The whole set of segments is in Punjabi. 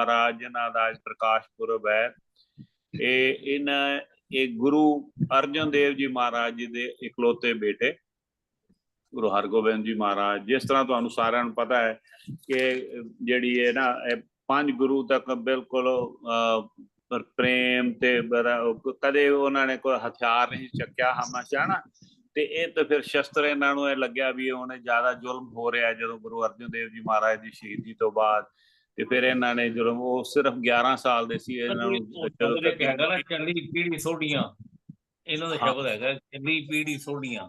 ਮਹਾਰਾਜ ਜਿਨ੍ਹਾਂ ਦਾ ਅੱਜ ਪ੍ਰਕਾਸ਼ ਪੁਰਬ ਹੈ ਇਹ ਇਹਨਾਂ ਇਹ ਗੁਰੂ ਅਰਜਨ ਦੇਵ ਜੀ ਮਹਾਰਾਜ ਜੀ ਦੇ ਇਕਲੌਤੇ ਬੇਟੇ ਗੁਰੂ ਹਰਗੋਬਿੰਦ ਜੀ ਮਹਾਰਾਜ। ਜਿਸ ਤਰ੍ਹਾਂ ਤੁਹਾਨੂੰ ਸਾਰਿਆਂ ਨੂੰ ਪਤਾ ਹੈ ਕਿ ਜਿਹੜੀ ਹੈ ਨਾ ਪੰਜ ਗੁਰੂ ਤੱਕ ਬਿਲਕੁਲ ਅਹ, ਪਰ ਪ੍ਰੇਮ ਤੇ ਕਦੇ ਉਹਨਾਂ ਨੇ ਕੋਈ ਹਥਿਆਰ ਨਹੀਂ ਚੱਕਿਆ ਹਮੇਸ਼ਾ ਨਾ। ਤੇ ਇਹ ਤਾਂ ਫਿਰ ਸ਼ਸਤਰ ਇਹਨਾਂ ਨੂੰ ਇਹ ਲੱਗਿਆ ਵੀ ਉਹਨੇ ਜ਼ਿਆਦਾ ਜ਼ੁਲਮ ਹੋ ਰਿਹਾ ਜਦੋਂ ਗੁਰੂ ਅਰਜਨ ਦੇਵ ਜੀ ਮਹਾਰਾਜ ਦੀ ਸ਼ਹੀਦੀ ਤੋਂ ਬਾਅਦ। ਤੇ ਫਿਰ ਇਹਨਾਂ ਨੇ ਜ਼ੁਲਮ ਉਹ ਸਿਰਫ 11 ਸਾਲ ਦੇ ਸੀ ਇਹਨਾਂ ਨੂੰ ਜਦੋਂ ਸ਼ਬਦ ਇੱਕ ਹੈਗਾ ਨਾ ਚੱਲੀ ਪੀੜੀ ਸੋਡੀਆਂ ਇਹਨਾਂ ਦਾ ਹਾਂ। ਸ਼ਬਦ ਹੈਗਾ ਚੱਲੀ ਪੀੜੀ ਸੋਡੀਆਂ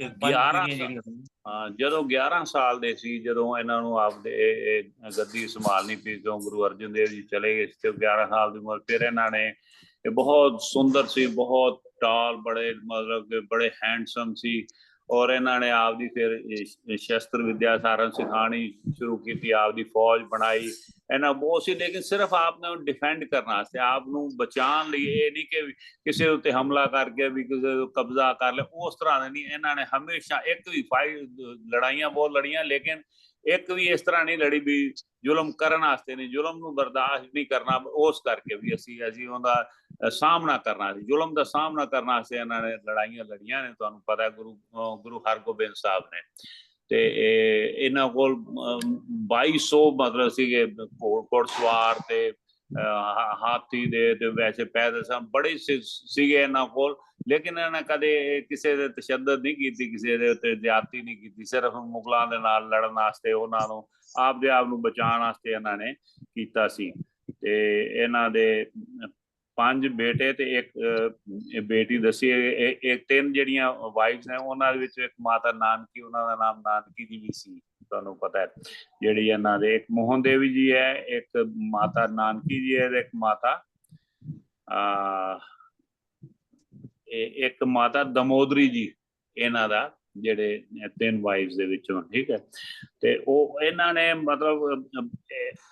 ਇਹ ਪੰਜ ਗਿਆਰਾਂ ਪੀੜ੍ਹੀਆਂ ਜਿਹੜੀਆਂ ਹੁੰਦੀਆਂ। ਹਾਂ ਜਦੋਂ 11 ਸਾਲ ਦੇ ਸੀ ਜਦੋਂ ਇਹਨਾਂ ਨੂੰ ਆਪਦੇ ਗੱਦੀ ਸੰਭਾਲਣੀ ਪਈ ਜਦੋਂ ਗੁਰੂ ਅਰਜਨ ਦੇਵ ਜੀ ਚਲੇ ਗਏ ਸੀ ਤੇ 11 ਸਾਲ ਦੀ ਉਮਰ ਫਿਰ ਇਹਨਾਂ ਨੇ ਇਹ ਬਹੁਤ ਸੁੰਦਰ ਸੀ ਬਹੁਤ ਟਾਲ ਬੜੇ ਮਤਲਬ ਬੜੇ ਹੈਂਡਸਮ ਸੀ ਔਰ ਇਹਨਾਂ ਨੇ ਆਪਦੀ ਫਿਰ ਸ਼ਸਤਰ ਵਿਦਿਆ ਸਾਰਨ ਸਿਖਾਣੀ ਸ਼ੁਰੂ ਕੀਤੀ, ਆਪਦੀ ਫੌਜ ਬਣਾਈ। ਇਹਨਾਂ ਬਹੁਤ ਸੀ, ਲੇਕਿਨ ਸਿਰਫ ਆਪ ਨੂੰ ਡਿਫੈਂਡ ਕਰਨ ਵਾਸਤੇ, ਆਪ ਨੂੰ ਬਚਾਉਣ ਲਈ ਇਹ ਨਹੀਂ ਕਿ ਕਿਸੇ ਉੱਤੇ ਹਮਲਾ ਕਰਕੇ ਵੀ ਕਿਸੇ ਕਬਜ਼ਾ ਕਰ ਲੈ, ਉਸ ਤਰ੍ਹਾਂ ਦੇ ਨਹੀਂ। ਇਹਨਾਂ ਨੇ ਹਮੇਸ਼ਾ ਇੱਕ ਵੀ ਫਾਈਟ ਲੜਾਈਆਂ ਬਹੁਤ ਲੜੀਆਂ, ਲੇਕਿਨ ਇੱਕ ਵੀ ਇਸ ਤਰ੍ਹਾਂ ਨਹੀਂ ਲੜੀ ਵੀ ਜ਼ੁਲਮ ਕਰਨ ਵਾਸਤੇ ਨਹੀਂ ਜ਼ੁਲਮ ਨੂੰ ਬਰਦਾਸ਼ਤ ਨਹੀਂ ਕਰਨਾ ਉਸ ਕਰਕੇ ਵੀ ਅਸੀਂ ਅਸੀਂ ਉਹਦਾ ਸਾਹਮਣਾ ਕਰਨਾ ਸੀ। ਜ਼ੁਲਮ ਦਾ ਸਾਹਮਣਾ ਕਰਨ ਵਾਸਤੇ ਇਹਨਾਂ ਨੇ ਲੜਾਈਆਂ ਲੜੀਆਂ ਨੇ ਤੁਹਾਨੂੰ ਪਤਾ ਗੁਰੂ ਅ, ਗੁਰੂ ਹਰਗੋਬਿੰਦ ਸਾਹਿਬ ਨੇ। ਤੇ ਇਹ- ਇਹਨਾਂ ਕੋਲ ਅਮ, 2200 ਮਤਲਬ ਸੀਗੇ ਘੋੜ ਘੋੜਸਵਾਰ ਤੇ ਹਾਥੀ ਦੇ ਤੇ ਵੈਸੇ ਪੈਦਲ ਸਨ ਬੜੇ ਸੀਗੇ ਇਹਨਾਂ ਕੋਲ, ਲੇਕਿਨ ਇਹਨਾਂ ਨੇ ਕਦੇ ਕਿਸੇ ਦੇ ਤਸ਼ੱਦਦ ਨਹੀਂ ਕੀਤੀ, ਕਿਸੇ ਦੇ ਉੱਤੇ ਜ਼ਿਆਦਤੀ ਨਹੀਂ ਕੀਤੀ, ਸਿਰਫ ਮੁਗਲਾਂ ਦੇ ਨਾਲ ਲੜਨ ਵਾਸਤੇ ਉਹਨਾਂ ਨੂੰ, ਆਪਦੇ ਆਪ ਨੂੰ ਬਚਾਉਣ ਵਾਸਤੇ ਇਹਨਾਂ ਨੇ ਕੀਤਾ ਸੀ। ਤੇ ਇਹਨਾਂ ਦੇ ਪੰਜ ਬੇਟੇ ਤੇ ਇੱਕ ਬੇਟੀ ਦੱਸੀ, ਇਹ ਤਿੰਨ ਜਿਹੜੀਆਂ ਵਾਈਫਸ ਨੇ, ਉਹਨਾਂ ਦੇ ਵਿੱਚ ਇੱਕ ਮਾਤਾ ਨਾਨਕੀ, ਉਹਨਾਂ ਦਾ ਨਾਮ ਨਾਨਕੀ ਜੀ ਵੀ ਸੀ। ਤੁਹਾਨੂੰ ਪਤਾ ਹੈ। ਜਿਹੜੀ ਇਹਨਾਂ ਦੇ ਇੱਕ ਮੋਹਨ ਦੇਵੀ ਜੀ ਹੈ, ਇੱਕ ਮਾਤਾ ਨਾਨਕੀ ਜੀ ਹੈ ਤੇ ਇੱਕ ਮਾਤਾ ਆ ਇੱਕ ਮਾਤਾ ਦਮੋਦਰੀ ਜੀ, ਇਹਨਾਂ ਦਾ ਜਿਹੜੇ ਤਿੰਨ ਵਾਈਫਸ ਦੇ ਵਿੱਚੋਂ, ਠੀਕ ਹੈ। ਤੇ ਉਹ ਇਹਨਾਂ ਨੇ ਮਤਲਬ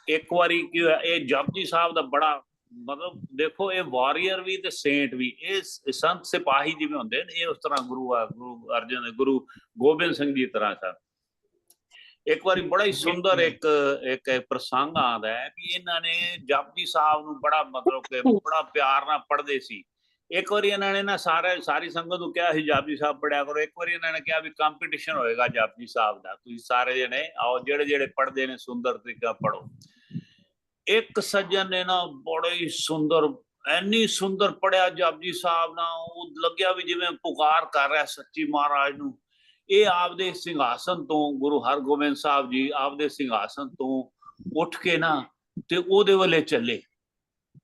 ਇੱਕ ਵਾਰੀ ਕੀ ਹੋਇਆ, ਇਹ ਜਪਜੀ ਸਾਹਿਬ ਦਾ ਬੜਾ ਮਤਲਬ ਦੇਖੋ, ਇਹ ਵਾਰੀਅਰ ਵੀ ਤੇ ਸੇਂਟ ਵੀ, ਇਹ ਸੰਤ ਸਿਪਾਹੀ ਜਿਵੇਂ ਹੁੰਦੇ ਨੇ, ਇਹ ਉਸ ਤਰ੍ਹਾਂ ਗੁਰੂ ਆ, ਗੁਰੂ ਅਰਜਨ ਗੁਰੂ ਗੋਬਿੰਦ ਸਿੰਘ ਜੀ ਤਰ੍ਹਾਂ ਸਨ। ਇੱਕ ਵਾਰੀ ਬੜਾ ਹੀ ਸੁੰਦਰ ਇੱਕ ਇੱਕ ਪ੍ਰਸੰਗ ਆਉਂਦਾ ਹੈ ਵੀ ਇਹਨਾਂ ਨੇ ਜਪਜੀ ਸਾਹਿਬ ਨੂੰ ਬੜਾ ਮਤਲਬ ਕਿ ਬੜਾ ਪਿਆਰ ਨਾਲ ਪੜ੍ਹਦੇ ਸੀ। ਇੱਕ ਵਾਰੀ ਇਹਨਾਂ ਨੇ ਨਾ ਸਾਰੇ ਸਾਰੀ ਸੰਗਤ ਨੂੰ ਕਿਹਾ ਸੀ ਜਪਜੀ ਸਾਹਿਬ ਪੜਿਆ ਕਰੋ। ਇੱਕ ਵਾਰੀ ਇਹਨਾਂ ਨੇ ਕਿਹਾ ਵੀ ਕੰਪੀਟੀਸ਼ਨ ਹੋਏਗਾ ਜਪਜੀ ਸਾਹਿਬ ਦਾ। ਤੁਸੀਂ ਸਾਰੇ ਜਣੇ ਆਓ ਜਿਹੜੇ ਜਿਹੜੇ ਪੜ੍ਹਦੇ ਨੇ ਸੁੰਦਰ ਤਰੀਕਾ ਪੜੋ ਇੱਕ ਸੱਜਣ ਨੇ ਨਾ ਬੜਾ ਹੀ ਸੁੰਦਰ ਐਨੀ ਸੁੰਦਰ ਪੜਿਆ ਜਪਜੀ ਸਾਹਿਬ ਨਾਲ। ਉਹ ਲੱਗਿਆ ਵੀ ਜਿਵੇਂ ਪੁਕਾਰ ਕਰ ਰਿਹਾ ਸੱਚੀ ਮਹਾਰਾਜ ਨੂੰ। ਇਹ ਆਪਦੇ ਸਿੰਘਾਸਨ ਤੋਂ ਗੁਰੂ ਹਰਗੋਬਿੰਦ ਸਾਹਿਬ ਜੀ ਆਪਦੇ ਸਿੰਘਾਸਨ ਤੋਂ ਉੱਠ ਕੇ ਨਾ ਤੇ ਉਹਦੇ ਵੱਲੇ ਚੱਲੇ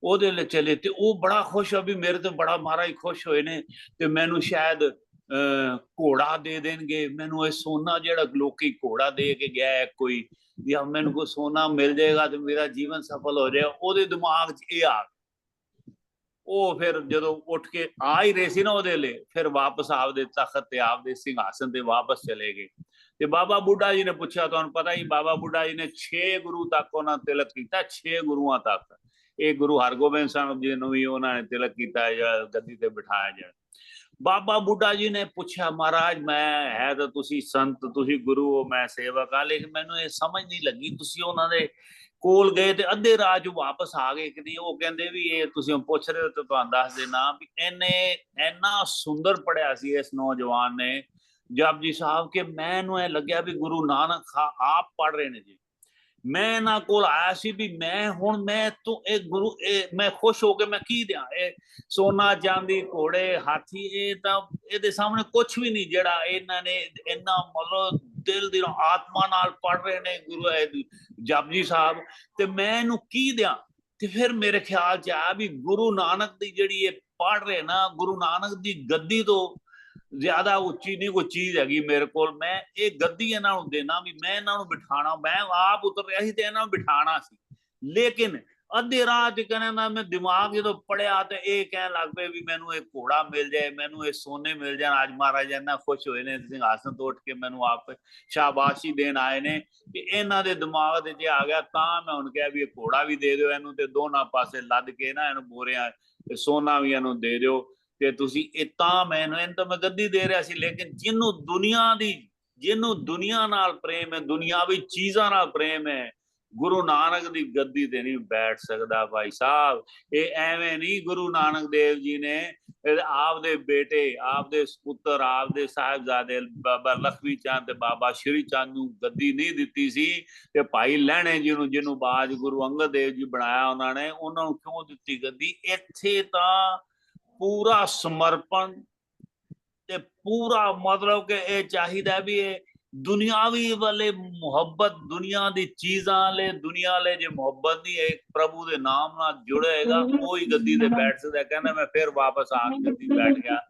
ਉਹਦੇ ਲਈ ਚੱਲੇ ਤੇ ਉਹ ਬੜਾ ਖੁਸ਼ ਹੋ ਵੀ ਮੇਰੇ ਤੇ ਬੜਾ ਮਹਾਰਾਜ ਖੁਸ਼ ਹੋਏ ਨੇ ਤੇ ਮੈਨੂੰ ਸ਼ਾਇਦ ਅਹ, ਘੋੜਾ ਦੇ ਦੇਣਗੇ ਮੈਨੂੰ ਇਹ ਸੋਨਾ ਜਿਹੜਾ ਲੋਕੀ ਘੋੜਾ ਦੇ ਕੇ ਗਿਆ ਹੈ ਕੋਈ ਜਾਂ ਮੈਨੂੰ ਕੋਈ ਸੋਨਾ ਮਿਲ ਜਾਏਗਾ ਤੇ ਮੇਰਾ ਜੀਵਨ ਸਫਲ ਹੋ ਜਾਏਗਾ ਉਹਦੇ ਦਿਮਾਗ 'ਚ ਇਹ ਆ ਗਿਆ। ਉਹ ਫਿਰ ਜਦੋਂ ਉੱਠ ਕੇ ਆ ਹੀ ਰਹੇ ਸੀ ਨਾ ਉਹਦੇ ਲਈ, ਫਿਰ ਵਾਪਸ ਆਪਦੇ ਤਖਤ ਤੇ ਆਪਦੇ ਸਿੰਘਾਸਨ ਤੇ ਵਾਪਸ ਚਲੇ ਗਏ। ਤੇ ਬਾਬਾ ਬੁੱਢਾ ਜੀ ਨੇ ਪੁੱਛਿਆ, ਤੁਹਾਨੂੰ ਪਤਾ ਹੀ ਬਾਬਾ ਬੁੱਢਾ ਜੀ ਨੇ 6 ਗੁਰੂ ਤੱਕ ਉਹਨਾਂ ਤਿਲਕ ਕੀਤਾ 6 ਗੁਰੂਆਂ ਤੱਕ। ਇਹ ਗੁਰੂ ਹਰਗੋਬਿੰਦ ਸਾਹਿਬ ਜੀ ਨੂੰ ਵੀ ਉਹਨਾਂ ਨੇ ਤਿਲਕ ਕੀਤਾ ਜਾਂ ਗੱਦੀ ਤੇ ਬਿਠਾਇਆ ਜਾ ਬਾਬਾ ਬੁੱਢਾ ਜੀ ਨੇ ਪੁੱਛਿਆ, ਮਹਾਰਾਜ, ਮੈਂ ਹੈ ਤਾਂ ਤੁਸੀਂ ਸੰਤ, ਤੁਸੀਂ ਗੁਰੂ ਹੋ, ਮੈਂ ਸੇਵਕ ਆ ਲੇਕਿਨ ਮੈਨੂੰ ਇਹ ਸਮਝ ਨਹੀਂ ਲੱਗੀ, ਤੁਸੀਂ ਉਹਨਾਂ ਦੇ ਕੋਲ ਗਏ ਤੇ ਅੱਧੇ ਰਾਹ ਚ ਵਾਪਸ ਆ ਗਏ। ਕਿ ਨਹੀਂ ਉਹ ਕਹਿੰਦੇ ਵੀ ਇਹ ਤੁਸੀਂ ਪੁੱਛ ਰਹੇ ਹੋ ਤਾਂ ਤੁਹਾਨੂੰ ਦੱਸ ਦੇਣਾ ਵੀ ਇਹਨੇ ਇੰਨਾ ਸੁੰਦਰ ਪੜਿਆ ਸੀ ਇਸ ਨੌਜਵਾਨ ਨੇ। ਜਪਜੀ ਸਾਹਿਬ ਕਿ ਮੈਨੂੰ ਇਹ ਲੱਗਿਆ ਵੀ ਗੁਰੂ ਨਾਨਕ ਆਪ ਪੜ ਰਹੇ ਨੇ ਜੀ। ਮੈਂ ਇਹਨਾਂ ਕੋਲ ਆਇਆ ਸੀ ਵੀ ਮੈਂ ਹੁਣ ਮੈਂ ਤੂੰ ਇਹ ਗੁਰੂ, ਇਹ ਮੈਂ ਖੁਸ਼ ਹੋ ਕੇ ਮੈਂ ਕੀ ਦਿਆਂ? ਇਹ ਸੋਨਾ ਚਾਂਦੀ, ਘੋੜੇ, ਹਾਥੀ, ਇਹ ਤਾਂ ਇਹਦੇ ਸਾਹਮਣੇ ਕੁਝ ਵੀ ਨਹੀਂ ਜਿਹੜਾ ਇਹਨਾਂ ਨੇ ਇੰਨਾ ਮਤਲਬ ਦਿਲ ਦੀ ਆਤਮਾ ਨਾਲ ਪੜ ਰਹੇ ਨੇ ਗੁਰੂ ਇਹ ਜਪਜੀ ਸਾਹਿਬ। ਤੇ ਮੈਂ ਇਹਨੂੰ ਕੀ ਦਿਆਂ? ਤੇ ਫਿਰ ਮੇਰੇ ਖਿਆਲ ਚ ਆਇਆ ਵੀ ਗੁਰੂ ਨਾਨਕ ਦੀ ਜਿਹੜੀ ਇਹ ਪੜ ਰਹੇ ਨਾ, ਗੁਰੂ ਨਾਨਕ ਦੀ ਗੱਦੀ ਤੋਂ ਜ਼ਿਆਦਾ ਉੱਚੀ ਨਹੀਂ ਕੋਈ ਚੀਜ਼ ਹੈਗੀ ਮੇਰੇ ਕੋਲ। ਮੈਂ ਇਹ ਗੱਦੀ ਇਹਨਾਂ ਨੂੰ ਦੇਣਾ ਵੀ ਮੈਂ ਇਹਨਾਂ ਨੂੰ ਬਿਠਾਣਾ, ਮੈਂ ਆਪ ਉਤਰ ਰਿਹਾ ਸੀ ਤੇ ਇਹਨਾਂ ਨੂੰ ਬਿਠਾਣਾ ਸੀ। ਲੇਕਿਨ ਅੱਧੇ ਰਾਹ ਚ ਕਹਿੰਦਾ ਮੈਂ ਦਿਮਾਗ ਜਦੋਂ ਪੜਿਆ ਤੇ ਇਹ ਕਹਿਣ ਲੱਗ ਪਏ ਵੀ ਮੈਨੂੰ ਇਹ ਘੋੜਾ ਮਿਲ ਜਾਏ, ਮੈਨੂੰ ਇਹ ਸੋਨੇ ਮਿਲ ਜਾਣ। ਅੱਜ ਮਹਾਰਾਜ ਇੰਨਾ ਖੁਸ਼ ਹੋਏ ਨੇ, ਸਿੰਘਾਸਨ ਤੋਂ ਉੱਠ ਕੇ ਮੈਨੂੰ ਆਪ ਸ਼ਾਬਾਸ਼ੀ ਦੇਣ ਆਏ ਨੇ ਕਿ ਇਹਨਾਂ ਦੇ ਦਿਮਾਗ ਦੇ ਜੇ ਆ ਗਿਆ, ਤਾਂ ਮੈਂ ਹੁਣ ਕਿਹਾ ਵੀ ਇਹ ਘੋੜਾ ਵੀ ਦੇ ਦਿਓ ਇਹਨੂੰ ਤੇ ਦੋਨਾਂ ਪਾਸੇ ਲੱਦ ਕੇ ਨਾ ਇਹਨੂੰ ਬੋਰਿਆਂ ਤੇ ਸੋਨਾ ਵੀ ਇਹਨੂੰ ਦੇ ਦਿਓ। ਤੇ ਤੁਸੀਂ ਇਹ ਤਾਂ ਮੈਨੂੰ ਇਹਨੂੰ ਤਾਂ ਮੈਂ ਗੱਦੀ ਦੇ ਰਿਹਾ ਸੀ, ਲੇਕਿਨ ਜਿਹਨੂੰ ਦੁਨੀਆ ਦੀ, ਜਿਹਨੂੰ ਦੁਨੀਆ ਨਾਲ ਪ੍ਰੇਮ ਹੈ, ਦੁਨਿਆਵੀ ਚੀਜ਼ਾਂ ਨਾਲ ਪ੍ਰੇਮ ਹੈ, ਗੁਰੂ ਨਾਨਕ ਦੀ ਗੱਦੀ ਤੇ ਨਹੀਂ ਬੈਠ ਸਕਦਾ ਭਾਈ ਸਾਹਿਬ। ਇਹ ਐਵੇਂ ਨਹੀਂ ਗੁਰੂ ਨਾਨਕ ਦੇਵ ਜੀ ਨੇ ਆਪਦੇ ਬੇਟੇ, ਆਪਦੇ ਸੁਪੁੱਤਰ ਆਪਦੇ ਸਾਹਿਬਜ਼ਾਦੇ, ਬਾਬਾ ਲਖਮੀ ਚੰਦ ਤੇ ਬਾਬਾ ਸ਼੍ਰੀ ਚੰਦ ਨੂੰ ਗੱਦੀ ਨਹੀਂ ਦਿੱਤੀ ਸੀ। ਤੇ ਭਾਈ ਲਹਿਣੇ ਜੀ ਨੂੰ, ਜਿਹਨੂੰ ਬਾਜ ਗੁਰੂ ਅੰਗਦ ਦੇਵ ਜੀ ਬਣਾਇਆ ਉਹਨਾਂ ਨੇ, ਉਹਨਾਂ ਨੂੰ ਕਿਉਂ ਦਿੱਤੀ ਗੱਦੀ? ਇੱਥੇ ਤਾਂ ਪੂਰਾ ਸਮਰਪਣ ਤੇ ਪੂਰਾ ਮਤਲਬ ਕਿ ਇਹ ਚਾਹੀਦਾ ਵੀ ਇਹ ਦੁਨਿਆਵੀ ਵਾਲੇ ਮੁਹੱਬਤ, ਦੁਨੀਆ ਦੀ ਚੀਜ਼ਾਂ ਲੈ ਦੁਨੀਆ ਵਾਲੇ ਜੇ ਮੁਹੱਬਤ ਨਹੀਂ ਹੈ ਪ੍ਰਭੂ ਦੇ ਨਾਮ ਨਾਲ ਜੁੜੇਗਾ ਕੋਈ ਗੱਦੀ ਤੇ ਬੈਠ ਸਕਦਾ। ਕਹਿੰਦਾ ਮੈਂ ਫਿਰ ਵਾਪਸ ਆ ਕੇ ਗੱਦੀ ਬੈਠ ਗਿਆ।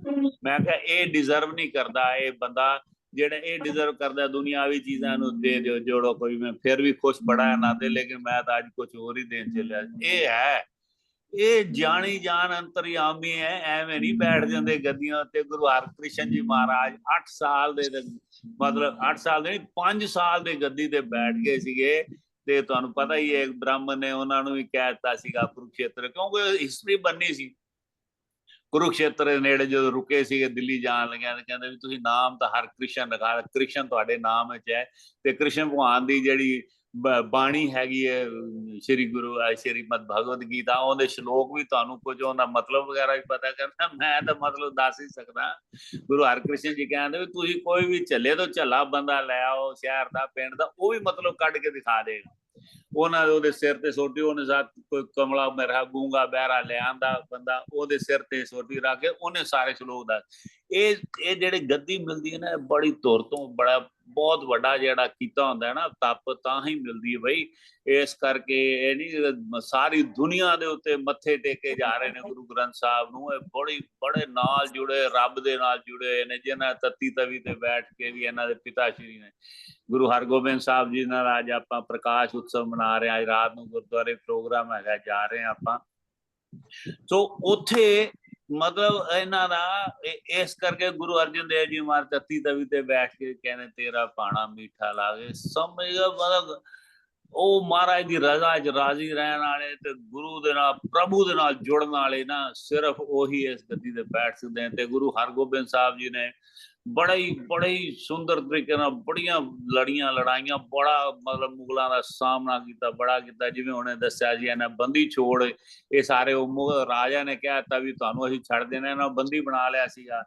ਮੈਂ ਕਿਹਾ ਇਹ ਡਿਜ਼ਰਵ ਨਹੀਂ ਕਰਦਾ ਇਹ ਬੰਦਾ। ਜਿਹੜਾ ਇਹ ਡਿਜ਼ਰਵ ਕਰਦਾ ਦੁਨਿਆਵੀ ਚੀਜ਼ਾਂ ਨੂੰ ਦੇ ਦਿਓ, ਜੋੜੋ ਕੋਈ। ਮੈਂ ਫਿਰ ਵੀ ਖੁਸ਼ ਬੜਾ ਨਾ ਦੇ ਲੇਕਿਨ ਮੈਂ ਤਾਂ ਅੱਜ ਕੁਝ ਹੋਰ ਹੀ ਦੇਣ ਚੱਲਿਆ। ਇਹ ਹੈ ਇਹ ਜਾਣੀ ਜਾਣ ਅੰਤਰਯਾਮੀ ਹੈ ਐਵੇਂ ਨਹੀਂ ਬੈਠ ਜਾਂਦੇ ਗੱਦੀਆਂ ਤੇ ਗੁਰੂ ਹਰਕ੍ਰਿਸ਼ਨ ਜੀ ਮਹਾਰਾਜ 8 ਸਾਲ ਦੇ ਮਤਲਬ 8 ਸਾਲ ਦੇ ਨਹੀਂ 5 ਸਾਲ ਦੇ ਗੱਦੀ ਤੇ ਬੈਠ ਗਏ ਸੀਗੇ ਤੇ ਤੁਹਾਨੂੰ ਪਤਾ ਹੀ ਹੈ ਬ੍ਰਾਹਮਣ ਨੇ ਉਹਨਾਂ ਨੂੰ ਵੀ ਕਹਿ ਦਿੱਤਾ ਸੀਗਾ ਕੁਰੂਖੇਤਰ ਕਿਉਂਕਿ ਹਿਸਟਰੀ ਬੰਨੀ ਸੀ। ਕੁਰੂਖੇਤਰ ਦੇ ਨੇੜੇ ਜਦੋਂ ਰੁਕੇ ਸੀਗੇ ਦਿੱਲੀ ਜਾਣ ਲੱਗਿਆ ਤੇ ਕਹਿੰਦੇ ਵੀ ਤੁਸੀਂ ਨਾਮ ਤਾਂ ਹਰ ਕ੍ਰਿਸ਼ਨ ਰਖਾ ਕ੍ਰਿਸ਼ਨ ਤੁਹਾਡੇ ਨਾਮ ਵਿੱਚ ਹੈ ਤੇ ਕ੍ਰਿਸ਼ਨ ਭਗਵਾਨ ਦੀ ਜਿਹੜੀ ਬਾਣੀ ਹੈਗੀ ਹੈ ਅਮ, ਸ਼੍ਰੀ ਗੁਰੂ ਸ਼੍ਰੀ ਮਦ ਭਗਵਦ ਗੀਤਾ ਉਹਦੇ ਸ਼ਲੋਕ ਵੀ ਤੁਹਾਨੂੰ ਕੁਝ ਉਹਦਾ ਮਤਲਬ ਵਗੈਰਾ ਵੀ ਪਤਾ ਕਰਨਾ। ਮੈਂ ਤਾਂ ਮਤਲਬ ਦੱਸ ਹੀ ਸਕਦਾ। ਗੁਰੂ ਹਰਕ੍ਰਿਸ਼ਨ ਜੀ ਕਹਿੰਦੇ ਵੀ ਤੁਸੀਂ ਕੋਈ ਵੀ ਚੱਲੇ ਤੋਂ ਝੱਲਾ ਬੰਦਾ ਲੈ ਆਓ ਸ਼ਹਿਰ ਦਾ ਪਿੰਡ ਦਾ ਉਹ ਵੀ ਮਤਲਬ ਕੱਢ ਕੇ ਦਿਖਾ ਦੇਗਾ ਉਹਨਾਂ ਉਹਦੇ ਸਿਰ ਤੇ ਸੋਟੀ ਉਹਨੇ ਸਾਥ ਕੋਈ ਕਮਲਾ ਮੇਰਾ ਗੂੰਗਾ ਬਹਿਰਾ ਲਿਆਂਦਾ ਬੰਦਾ ਉਹਦੇ ਸਿਰ ਤੇ ਸੋਟੀ ਰੱਖ ਕੇ ਉਹਨੇ ਸਾਰੇ ਸ਼ਲੋਕ ਦੱਸ। ਇਹ ਇਹ ਜਿਹੜੇ ਗੱਦੀ ਮਿਲਦੀ ਹੈ ਨਾ ਬੜੀ ਧੁਰ ਤੋਂ ਬੜਾ, ਬਹੁਤ ਵੱਡਾ ਜਿਹੜਾ ਕੀਤਾ ਹੁੰਦਾ ਹੈ ਨਾ, ਤਪ ਤਾਂ ਹੀ ਮਿਲਦੀ ਹੈ ਬਈ। ਇਸ ਕਰਕੇ ਇਹ ਨਹੀਂ ਸਾਰੀ ਦੁਨੀਆ ਦੇ ਉੱਤੇ ਮੱਥੇ ਟੇਕੇ ਜਾ ਰਹੇ ਨੇ ਗੁਰੂ ਗ੍ਰੰਥ ਸਾਹਿਬ ਨੂੰ। ਇਹ ਬੜੀ, ਬੜੇ ਨਾਲ ਜੁੜੇ, ਰੱਬ ਦੇ ਨਾਲ ਜੁੜੇ ਹੋਏ ਨੇ, ਜਿਨ੍ਹਾਂ ਤੱਤੀ ਤਵੀ ਤੇ ਬੈਠ ਕੇ ਵੀ ਇਹਨਾਂ ਦੇ ਪਿਤਾ ਸ਼੍ਰੀ ਨੇ। ਗੁਰੂ ਹਰਗੋਬਿੰਦ ਸਾਹਿਬ ਜੀ ਨਾਲ ਅੱਜ ਆਪਾਂ ਪ੍ਰਕਾਸ਼ ਉਤਸਵ ਮਨਾ ਰਹੇ ਹਾਂ। ਅੱਜ ਰਾਤ ਨੂੰ ਗੁਰਦੁਆਰੇ ਪ੍ਰੋਗਰਾਮ ਹੈਗਾ, ਜਾ ਰਹੇ ਹਾਂ ਆਪਾਂ। ਸੋ ਉੱਥੇ ਮਤਲਬ ਇਹਨਾਂ ਦਾ ਇਸ ਕਰਕੇ ਗੁਰੂ ਅਰਜਨ ਦੇਵ ਜੀ ਮਾਰ ਤੱਤੀ ਤਵੀ ਤੇ ਬੈਠ ਕੇ ਕਹਿੰਦੇ, ਤੇਰਾ ਪਾਣਾ ਮੀਠਾ ਲਾਗੇ। ਸਮਝਗਾ ਮਤਲਬ ਉਹ ਮਹਾਰਾਜ ਦੀ ਰਜ਼ਾ 'ਚ ਰਾਜ਼ੀ ਰਹਿਣ ਵਾਲੇ ਤੇ ਗੁਰੂ ਦੇ ਨਾਲ, ਪ੍ਰਭੂ ਦੇ ਨਾਲ ਜੁੜਨ ਵਾਲੇ ਨਾ ਸਿਰਫ ਉਹੀ ਇਸ ਗੱਦੀ ਤੇ ਬੈਠ ਸਕਦੇ ਤੇ ਗੁਰੂ ਹਰਗੋਬਿੰਦ ਸਾਹਿਬ ਜੀ ਨੇ ਬੜਾ ਹੀ ਬੜਾ ਹੀ ਸੁੰਦਰ ਤਰੀਕੇ ਨਾਲ ਬੜੀਆਂ ਲੜੀਆਂ, ਲੜਾਈਆਂ, ਬੜਾ ਮਤਲਬ ਮੁਗਲਾਂ ਦਾ ਸਾਹਮਣਾ ਕੀਤਾ, ਬੜਾ ਕੀਤਾ। ਜਿਵੇਂ ਉਹਨੇ ਦੱਸਿਆ ਜੀ, ਇਹਨਾਂ ਬੰਦੀ ਛੋੜ, ਇਹ ਸਾਰੇ ਉਹ ਰਾਜਾ ਨੇ ਕਿਹਾ ਤਾ ਵੀ ਤੁਹਾਨੂੰ ਅਸੀਂ ਛੱਡ ਦੇਣਾ, ਇਹਨਾਂ ਬੰਦੀ ਬਣਾ ਲਿਆ ਸੀਗਾ।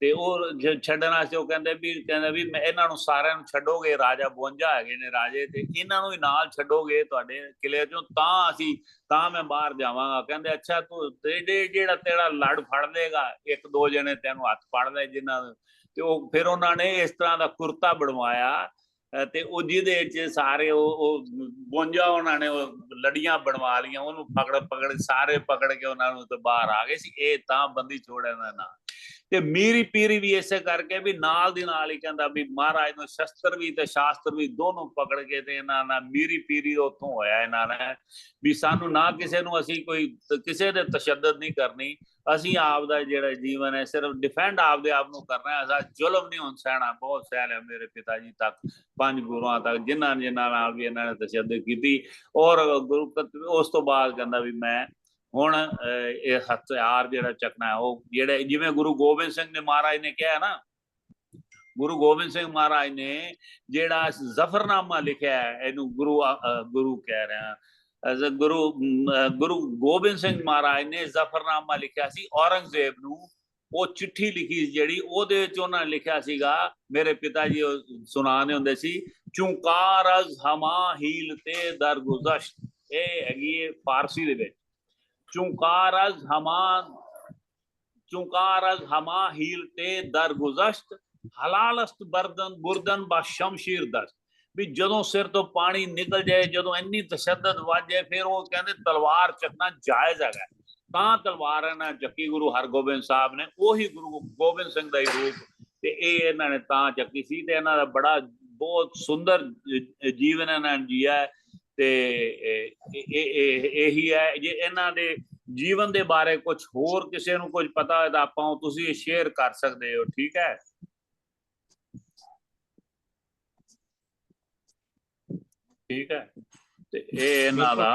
ਤੇ ਉਹ ਛੱਡਣ ਵਾਸਤੇ ਉਹ ਕਹਿੰਦੇ ਵੀ ਕਹਿੰਦੇ ਵੀ ਮੈਂ ਇਹਨਾਂ ਨੂੰ ਸਾਰਿਆਂ ਨੂੰ ਛੱਡੋਗੇ, ਰਾਜਾ 52 ਹੈਗੇ ਨੇ ਰਾਜੇ ਤੇ ਇਹਨਾਂ ਨੂੰ ਵੀ ਨਾਲ ਛੱਡੋਗੇ ਤੁਹਾਡੇ ਕਿਲੇ ਚੋਂ, ਤਾਂ ਅਸੀਂ, ਤਾਂ ਮੈਂ ਬਾਹਰ ਜਾਵਾਂਗਾ। ਕਹਿੰਦੇ ਅੱਛਾ ਤੂੰ ਤੇ ਜਿਹੜਾ ਤੇਰਾ ਲੜ ਫੜ ਲੇਗਾ ਇੱਕ ਦੋ ਜਣੇ ਤੈਨੂੰ ਹੱਥ ਫੜ ਲੈ ਜਿਨ੍ਹਾਂ ਦੇ- ਤੇ ਉਹ ਫਿਰ ਉਹਨਾਂ ਨੇ ਇਸ ਤਰ੍ਹਾਂ ਦਾ ਕੁਰਤਾ ਬਣਵਾਇਆ ਤੇ ਉਹ ਜਿਹਦੇ ਚ ਸਾਰੇ ਉਹ ਉਹ 52 ਉਹਨਾਂ ਨੇ, ਉਹ ਲੜੀਆਂ ਬਣਵਾ ਲੀਆਂ ਉਹਨੂੰ ਪਕੜ ਪਕੜ ਸਾਰੇ ਪਕੜ ਕੇ ਉਹਨਾਂ ਨੂੰ ਤੇ ਬਾਹਰ ਆ ਗਏ ਸੀ, ਇਹ ਤਾਂ ਬੰਦੀ ਛੋੜਿਆ ਦਾ ਨਾਂ। ਤੇ ਮੀਰੀ ਪੀਰੀ ਵੀ ਇਸੇ ਕਰਕੇ ਵੀ ਨਾਲ ਦੀ ਨਾਲ ਹੀ ਕਹਿੰਦਾ ਵੀ ਮਹਾਰਾਜ ਨੂੰ ਸ਼ਸਤਰ ਵੀ ਤੇ ਸ਼ਾਸਤਰ ਵੀ ਦੋਨੋਂ ਪਕੜ ਕੇ ਤੇ ਇਹਨਾਂ ਨਾਲ ਮੀਰੀ ਪੀਰੀ ਉੱਥੋਂ ਹੋਇਆ ਇਹਨਾਂ ਨੇ ਵੀ ਸਾਨੂੰ ਨਾ ਕਿਸੇ ਨੂੰ ਅਸੀਂ ਕੋਈ ਕਿਸੇ ਦੇ ਤਸ਼ੱਦਦ ਨਹੀਂ ਕਰਨੀ। ਅਸੀਂ ਆਪ ਦਾ ਜਿਹੜਾ ਜੀਵਨ ਹੈ ਸਿਰਫ ਡਿਫੈਂਡ ਆਪਦੇ ਆਪ ਨੂੰ ਕਰਨਾ ਹੈ। ਅਸਾਂ ਜ਼ੁਲਮ ਨਹੀਂ ਹੁਣ ਸਹਿਣਾ, ਬਹੁਤ ਸਹਿਲ ਹੈ ਮੇਰੇ ਪਿਤਾ ਜੀ ਤੱਕ, ਪੰਜ ਗੁਰੂਆਂ ਤੱਕ ਜਿਨ੍ਹਾਂ ਜਿਨ੍ਹਾਂ ਨਾਲ ਵੀ ਇਹਨਾਂ ਨੇ ਤਸ਼ੱਦਦ ਕੀਤੀ। ਔਰ ਗੁਰੂ ਉਸ ਤੋਂ ਬਾਅਦ ਕਹਿੰਦਾ ਵੀ ਮੈਂ ਹੁਣ ਅਹ, ਇਹ ਹਥਿਆਰ ਜਿਹੜਾ ਚੱਕਣਾ ਉਹ ਜਿਹੜੇ ਜਿਵੇਂ ਗੁਰੂ ਗੋਬਿੰਦ ਸਿੰਘ ਨੇ ਮਹਾਰਾਜ ਨੇ ਕਿਹਾ ਨਾ ਗੁਰੂ ਗੋਬਿੰਦ ਸਿੰਘ ਮਹਾਰਾਜ ਨੇ ਜਿਹੜਾ ਜ਼ਫਰਨਾਮਾ ਲਿਖਿਆ ਹੈ ਇਹਨੂੰ ਗੁਰੂ ਗੁਰੂ ਕਹਿ ਰਿਹਾ ਅਹ ਗੁਰੂ ਗੁਰੂ ਗੋਬਿੰਦ ਸਿੰਘ ਮਹਾਰਾਜ ਨੇ ਜ਼ਫਰਨਾਮਾ ਲਿਖਿਆ ਸੀ ਔਰੰਗਜ਼ੇਬ ਨੂੰ ਉਹ ਚਿੱਠੀ ਲਿਖੀ ਸੀ ਜਿਹੜੀ ਉਹਦੇ ਵਿੱਚ ਉਹਨਾਂ ਨੇ ਲਿਖਿਆ ਸੀਗਾ ਮੇਰੇ ਪਿਤਾ ਜੀ ਉਹ ਸੁਣਾਉਂਦੇ ਹੁੰਦੇ ਸੀ ਚੁੰਕਾਰ ਅਜ਼ ਹਮਾ ਹੀਲ ਤੇ ਦਰਗੁਜ਼ਸ਼ਤ ਇਹ ਹੈਗੀ ਹੈ ਫਾਰਸੀ ਦੇ ਵਿੱਚ। ਚੁੰਕਾਰ ਅਜ਼ ਹਮਾ ਚੁੰਕਾਰ ਅਜ਼ ਹਮਾ ਹੀਲ ਤੇ ਦਰਗੁਜ਼ਸ਼ਤ ਹਲਾਲਸਤ ਬਰਦਨ ਬੁਰਦਨ ਬਾ ਸ਼ਮਸ਼ੀਰ ਦਸਤ ਵੀ ਜਦੋਂ ਸਿਰ ਤੋਂ ਪਾਣੀ ਨਿਕਲ ਜਾਏ ਜਦੋਂ ਇੰਨੀ ਤਸ਼ੱਦਦ ਵੱਜ ਫਿਰ ਉਹ ਕਹਿੰਦੇ ਤਲਵਾਰ ਚੱਕਣਾ ਜਾਇਜ਼ ਹੈਗਾ ਤਾਂ ਤਲਵਾਰ ਇਹਨਾਂ ਚੱਕੀ ਗੁਰੂ ਹਰਗੋਬਿੰਦ ਸਾਹਿਬ ਨੇ ਉਹੀ ਗੁਰੂ ਗੋਬਿੰਦ ਸਿੰਘ ਦਾ ਹੀ ਰੂਪ ਤੇ ਇਹ ਇਹਨਾਂ ਨੇ ਤਾਂ ਚੱਕੀ ਸੀ ਤੇ ਇਹਨਾਂ ਦਾ ਬੜਾ ਬਹੁਤ ਸੁੰਦਰ ਜੀਵਨ ਇਹਨਾਂ ਨੇ ਜੀਆ ਤੇ ਇਹੀ ਹੈ ਜੇ ਇਹਨਾਂ ਦੇ ਜੀਵਨ ਦੇ ਬਾਰੇ ਕੁਝ ਹੋਰ ਕਿਸੇ ਨੂੰ ਕੁਝ ਪਤਾ ਹੋਏ ਤਾਂ ਆਪਾਂ ਉਹ ਤੁਸੀਂ ਸ਼ੇਅਰ ਕਰ ਸਕਦੇ ਹੋ ਠੀਕ ਹੈ? ਠੀਕ ਹੈ? ਤੇ ਇਹ ਇਹਨਾਂ ਦਾ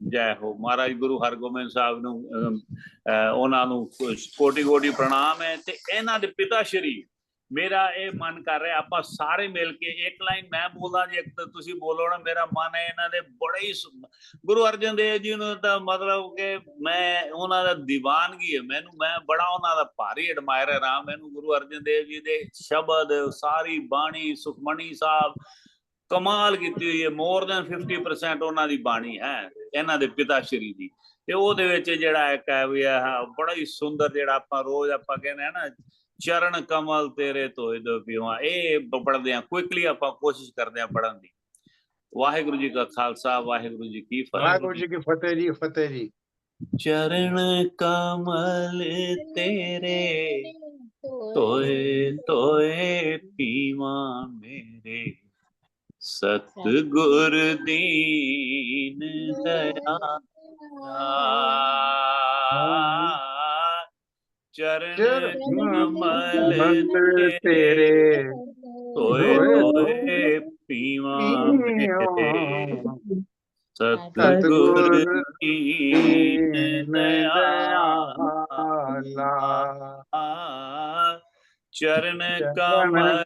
ਜੈ ਹੋ ਮਹਾਰਾਜ ਗੁਰੂ ਹਰਗੋਬਿੰਦ ਸਾਹਿਬ ਨੂੰ ਅਹ, ਉਹਨਾਂ ਨੂੰ ਕੋਟੀ ਕੋਟੀ ਪ੍ਰਣਾਮ ਹੈ ਤੇ ਇਹਨਾਂ ਦੇ ਪਿਤਾ ਸ਼੍ਰੀ ਮੇਰਾ ਇਹ ਮਨ ਕਰ ਰਿਹਾ, ਆਪਾਂ ਸਾਰੇ ਮਿਲ ਕੇ ਇੱਕ ਲਾਈਨ ਮੈਂ ਬੋਲਾਂ ਜੇ ਇੱਕ ਤੁਸੀਂ ਬੋਲੋ ਨਾ, ਮੇਰਾ ਮਨ ਹੈ ਇਹਨਾਂ ਦੇ ਬੜੇ ਹੀ ਗੁਰੂ ਅਰਜਨ ਦੇਵ ਜੀ ਨੂੰ ਤਾਂ ਮਤਲਬ ਕਿ ਮੈਂ ਉਹਨਾਂ ਦਾ ਦੀਵਾਨਗੀ ਹੈ, ਮੈਨੂੰ, ਮੈਂ ਬੜਾ ਉਹਨਾਂ ਦਾ ਭਾਰੀ ਐਡਮਾਇਰਰ ਹਾਂ ਮੈਨੂੰ ਗੁਰੂ ਅਰਜਨ ਦੇਵ ਜੀ ਦੇ ਸ਼ਬਦ, ਸਾਰੀ ਬਾਣੀ ਸੁਖਮਣੀ ਸਾਹਿਬ, ਕਮਾਲ ਕੀਤੀ ਹੋਈ ਹੈ ਮੋਰ ਦੈਨ 50% ਉਹਨਾਂ ਦੀ ਬਾਣੀ ਹੈ, ਇਹਨਾਂ ਦੇ ਪਿਤਾ ਸ਼੍ਰੀ ਦੀ। ਤੇ ਉਹਦੇ ਵਿੱਚ ਜਿਹੜਾ ਇੱਕ ਹੈ ਵੀ ਆਹ ਬੜਾ ਹੀ ਸੁੰਦਰ ਜਿਹੜਾ ਆਪਾਂ ਰੋਜ਼ ਆਪਾਂ ਕਹਿੰਦੇ ਆ ਨਾ ਚਰਨ ਕਮਲ ਤੇਰੇ ਤੋਏ ਦੋ ਪੀਵਾ ਇਹ ਪੜਦੇ ਆ ਕੁਇਕਲੀ ਆਪਾਂ ਕੋਸ਼ਿਸ਼ ਕਰਦੇ ਆ ਪੜਨ ਦੀ। ਵਾਹਿਗੁਰੂ ਜੀ ਕਾ ਖਾਲਸਾ ਵਾਹਿਗੁਰੂ ਜੀ ਕੀ ਵਾਹਿਗੁਰੂ ਫਤਿਹ ਜੀ ਕੀ ਫਤਿਹ ਜੀ ਫਤਿਹ ਜੀ। ਚਰਨ ਕਮਲ ਤੇਰੇ ਤੋਏ ਤੋਏ ਪੀਵਾ ਮੇਰੇ। ਸਤਿਗੁਰ ਦੀਨ ਦਇਆ। ਚਰਨ ਕਮਲ ਤੇਰੇ। ਤੋਏ ਤੋਏ ਪੀਵਾ ਸਤਿਗੁਰ ਦੀਨ ਦਇਆ ਚਰਨ ਕਮਲ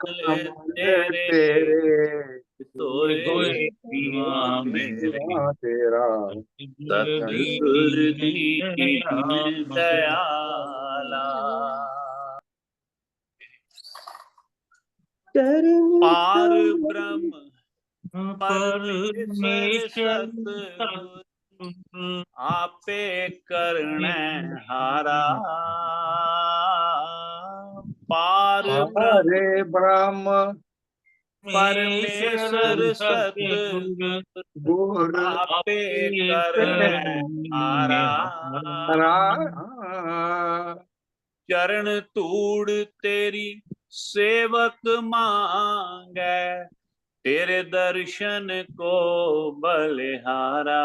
ਤੇਰੇ। ਤੋਏ ਪੀਵਾ ਮੇਰੇ ਤੇਰਾ ਸਤਿਗੁਰ ਦੀਨ ਦਇਆਲਾ। ਪਾਰ ਬ੍ਰਹਮ ਪਰਮੇਸ਼ਰ ਆਪੇ ਕਰਣਾ ਹਾਰਾ। ਪਾਰ ਹਰੇ ਬ੍ਰਹਮ ਪਰਮੇਸ਼ਰ ਸਤਿਗੁਰ ਗੁਰ ਆਪੇ ਕਰਣਾ ਹਾਰਾ ਰਾ ਚਰਨ ਧੂੜ ਤੇਰੀ ਸੇਵਕ ਮੰਗੈ ਤੇਰੇ ਦਰਸ਼ਨ ਕੋ ਬਲਿਹਾਰਾ।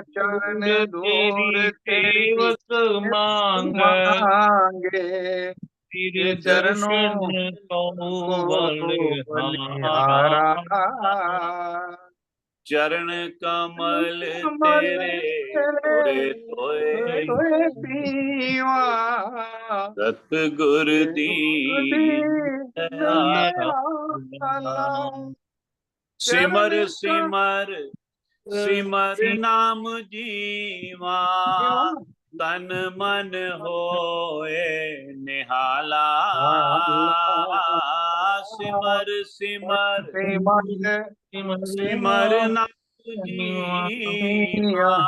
ਚਰਨ ਦੂਰ ਤੇਰੀ ਮੰਗ। ਮੰਗੇ। ਤੇਰੇ ਚਰਨੋਂ ਦਰਸ਼ਨ ਤੋਂ ਬਲਿਹਾਰਾ ਚਰਨ ਕਮਲ ਤੇਰੇ ਤੋਏ ਤੋਏ ਪੀਵਾ ਸਤਿਗੁਰ ਦੀ ਸਿਮਰ ਸਿਮਰ ਸਿਮਰ ਨਾਮ ਜੀਵਾ। ਤਨ ਮਨ ਹੋਏ ਨਿਹਾਲਾ। ਸਿਮਰ ਸਿਮਰ ਸਿਮਰ ਨਾਮ ਜੀਵਾ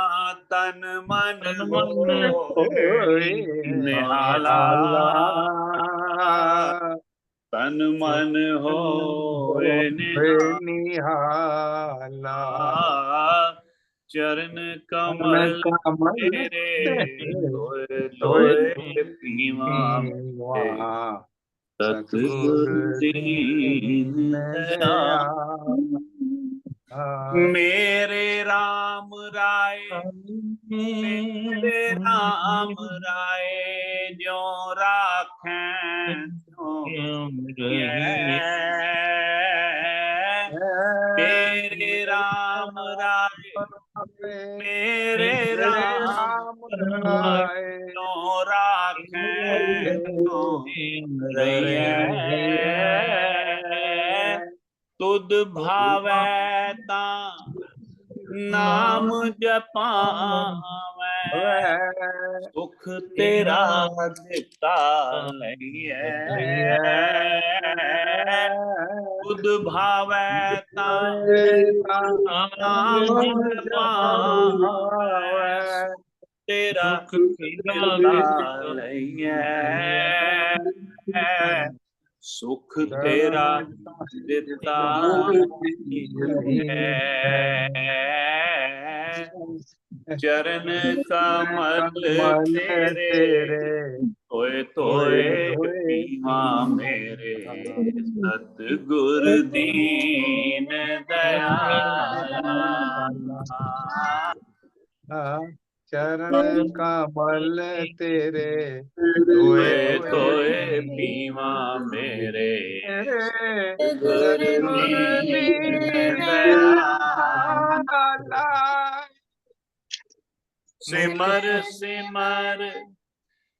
ਤਨ ਮਨ ਹੋਏ ਨਿਹਾਲਾ। ਤਨ ਮਨ ਹੋਏ ਨਿਹਾਲਾ। ਚਰਨ ਕਮਲ ਤੇਰੇ ਤੋਏ ਤੋਏ ਪੀਵਾ। ਸਤਿਗੁਰ ਦੀਨ ਮੇਰੇ RAM ਰਾਏ ਮੇਰੇ RAM ਰਾਏ ਜੋ ਰਾਖੈ ਜੋ ਮੇਰੇ RAM ਰਾਏ ਮੇਰੇ RAM ਜੋ ਰਾਖੈ ਜੋ ਰਹੀਐ ਤੁਧ ਭਾਵੈ ਤਾਂ ਨਾਮ ਜਪਾਵੈ। ਸੁਖ ਤੇਰਾ ਦਿੱਤਾ ਲਈਐ। ਤੁਧ ਭਾਵੈ ਤਾਂ ਨਾਮ ਜਪਾਵੈ ਤੇਰਾ ਦਿੱਤਾ ਲਈਐ ਸੁਖ ਤੇਰਾ ਦਿੱਤਾ ਹੈ ਚਰਨ ਕਮਲ ਤੇਰੇ ਤੋਏ ਤੋਏ ਪੀਵਾ ਮੇਰੇ ਸਤਿਗੁਰ ਦੀਨ ਦਇਆਲਾ ਚਰਨ ਕਮਲ ਤੇਰੇ ਤੋਏ ਤੋਏ ਪੀਵਾ ਮੇਰੇ ਗੁਰ ਸਿਮਰ ਸਿਮਰ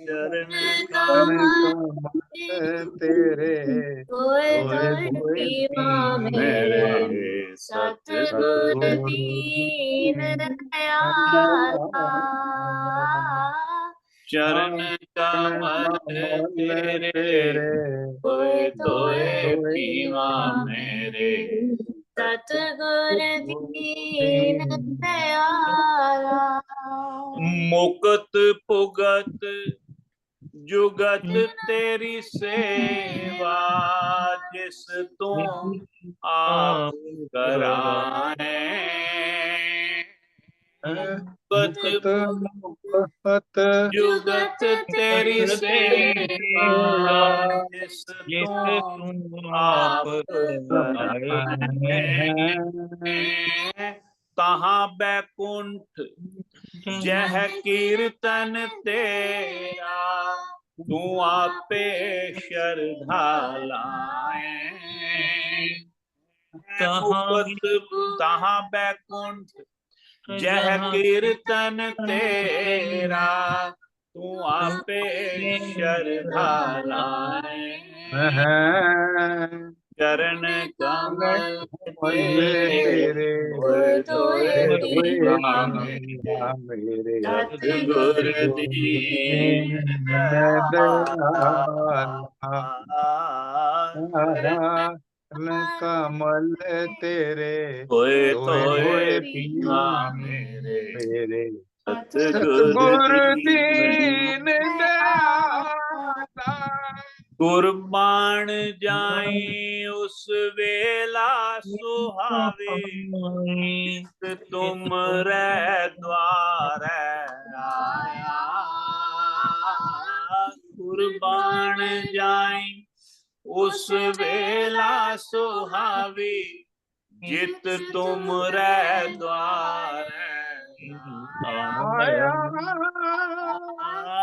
ਚਰਨ ਕਮਲ ਤੇਰੇ ਹੋਏ ਹੋਏ ਮੇਰੇ ਮੇਰੇ ਸਤਿਗੁਰ ਦੀਨ ਦਇਆਲਾ ਚਰਨ ਕਮਲ ਤੇਰੇ ਹੋਏ ਤੋਏ ਪੀਵਾ ਮੇਰੇ ਸਤਿਗੁਰ ਦੀਨ ਦਇਆਲਾ ਮੁਕਤ ਭੁਗਤ ਜੁਗਤ ਤੇਰੀ ਸੇਵਾ ਜਿਸ ਤੂੰ ਆਪ ਕਰਾਏ। ਮੁਕਤ ਮੁਕਤ ਜੁਗਤ ਤੇਰੀ ਸੇਵਾ ਜਿਸ ਤੂੰ ਆਪ ਕਰਾਏ ਤਹਾਂ ਬੈਕੁੰਠ ਜਹ ਕੀਰਤਨ ਤੇਰਾ ਜਹ ਕੀਰਤਨ ਤੇਰਾ ਤੂੰ ਆਪੇ ਸ਼ਰਧਾ ਲਾਏ ਚਰਨ ਕਮਲ ਤੇਰੇ ਹੋਏ ਤੋਏ ਪੀਵਾ ਮੇਰੇ ਸਤਿਗੁਰ ਦੀਨ ਕਮਲ ਤੇਰੇ ਹੋਏ ਤੋਏ ਪੀਵਾ ਮੇਰੇ। ਮੇਰੇ। ਸਤਿਗੁਰ ਗੁਰ ਦੀਨ ਦਇਆਲਾ ਕੁਰਬਾਨ ਜਾਈ ਉਸ ਵੇਲਾ ਸੁਹਾਵੇ। ਤੁਮ ਰਹਿ ਦਵਾਰੈ ਆਇਆ। ਕੁਰਬਾਨ ਜਾਈ ਉਸ ਵੇਲਾ ਸੁਹਾਵੀ ਜਿਤ ਤੁਮ ਰਹਿ ਦਵਾਰੈ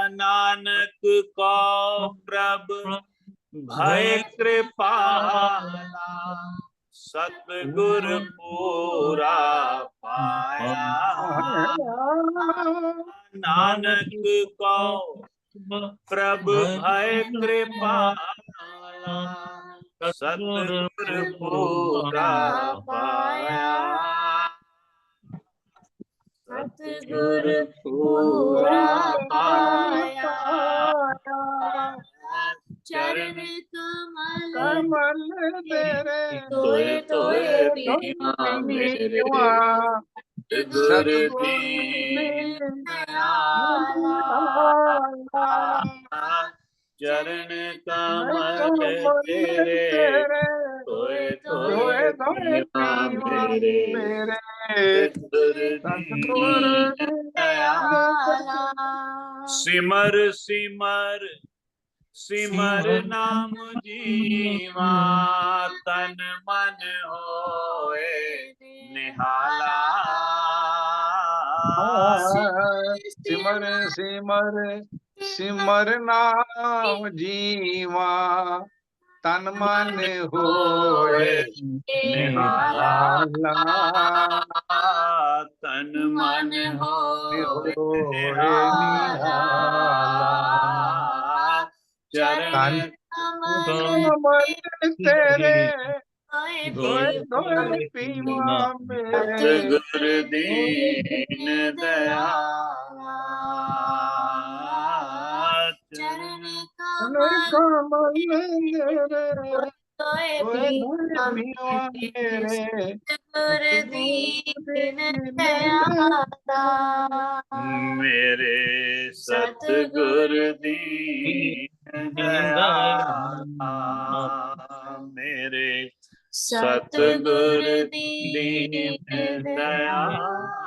ਨਾਨਕ ਕੋ ਪ੍ਰਭ ਭੈ ਕਿਰਪਾਲਾ, ਸਤਿਗੁਰ ਪੂਰਾ ਪਾਇਆ। ਨਾਨਕ ਕੋ ਪ੍ਰਭ ਭੈ ਕਿਰਪਾਲਾ ਸਤਿਗੁਰ ਪੂਰਾ ਪਾਇਆ ਸਤਿਗੁਰ ਪੂਰਾ ਪਾਇਆ। ਚਰਨ ਕਮਲ ਕਮਲ ਤੇਰੇ ਤੋਏ ਤੋਏ ਪੀਵਾ ਮੇਰੇ ਗੁਰ ਦੀਨ ਚਰਨ ਕਮਲ ਤੇਰੇ ਮੇਰੇ ਸਿਮਰ ਸਿਮਰ ਸਿਮਰ ਨਾਮ ਜੀਵਾ। ਤਨ ਮਨ ਹੋਏ ਨਿਹਾਲਾ। ਸਿਮਰ ਸਿਮਰ ਸਿਮਰ ਨਾਮ ਜੀਵਾ ਤਨ ਮਨ ਹੋਏ ਨਿਹਾਲਾ। ਤਨ ਮਨ ਹੋਏ ਨਿਹਾਲਾ। ਚਰਨ ਕਮਲ ਤੇਰੇ ਦੋਏ ਦੋਏ ਪੀਵਾ ਮੇਰੇ। ਗੁਰ ਦੀਨ ਦਇਆਲਾ ਕਮਲ ਤੇਰੇ ਤੋਏ ਦੋਏ ਪੀਵਾ ਦੋਏ ਪੀਵਾ